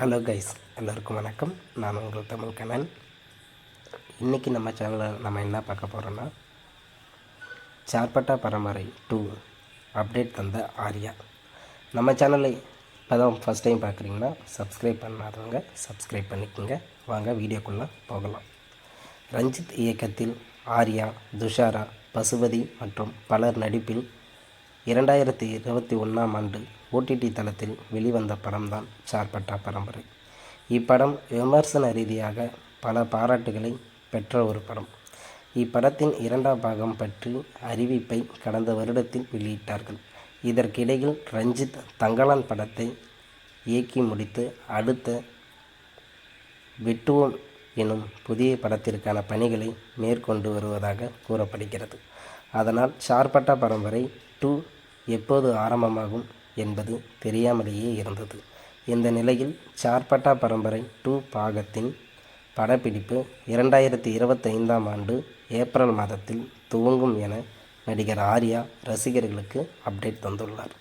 Hello guys எல்லோருக்கும் வணக்கம். நான் உங்கள் தமிழ் கண்ணன். இன்றைக்கி நம்ம சேனலில் நம்ம என்ன பார்க்க போகிறோன்னா சார்பட்டா பரம்பரை டூ அப்டேட் தந்த ஆர்யா. நம்ம சேனலை இப்போ தான் ஃபஸ்ட் டைம் பார்க்குறீங்கன்னா சப்ஸ்கிரைப் பண்ணாதவங்க சப்ஸ்கிரைப் பண்ணிக்கோங்க. வாங்க வீடியோக்குள்ளே போகலாம். ரஞ்சித் இயக்கத்தில் ஆர்யா துஷாரா பசுபதி மற்றும் பலர் நடிப்பில் இரண்டாயிரத்தி இருபத்தி ஒன்றாம் ஆண்டு ஓடிடி தளத்தில் வெளிவந்த படம்தான் சார்பட்டா பரம்பரை. இப்படம் விமர்சன ரீதியாக பல பாராட்டுகளை பெற்ற ஒரு படம். இப்படத்தின் இரண்டாம் பாகம் பற்றி அறிவிப்பை கடந்த வருடத்தில் வெளியிட்டார்கள். இதற்கிடையில் ரஞ்சித் தங்கலான் படத்தை இயக்கி முடித்து அடுத்த வெட்டுவோம் எனும் புதிய படத்திற்கான பணிகளை மேற்கொண்டு வருவதாக கூறப்படுகிறது. அதனால் சார்பட்டா பரம்பரை டூ எப்போது ஆரம்பமாகும் என்பது தெரியாமலேயே இருந்தது. இந்த நிலையில் சார்பட்டா பரம்பரை டூ பாகத்தின் படப்பிடிப்பு இரண்டாயிரத்தி இருபத்தைந்தாம் ஆண்டு ஏப்ரல் மாதத்தில் துவங்கும் என நடிகர் ஆர்யா ரசிகர்களுக்கு அப்டேட் தந்துள்ளார்.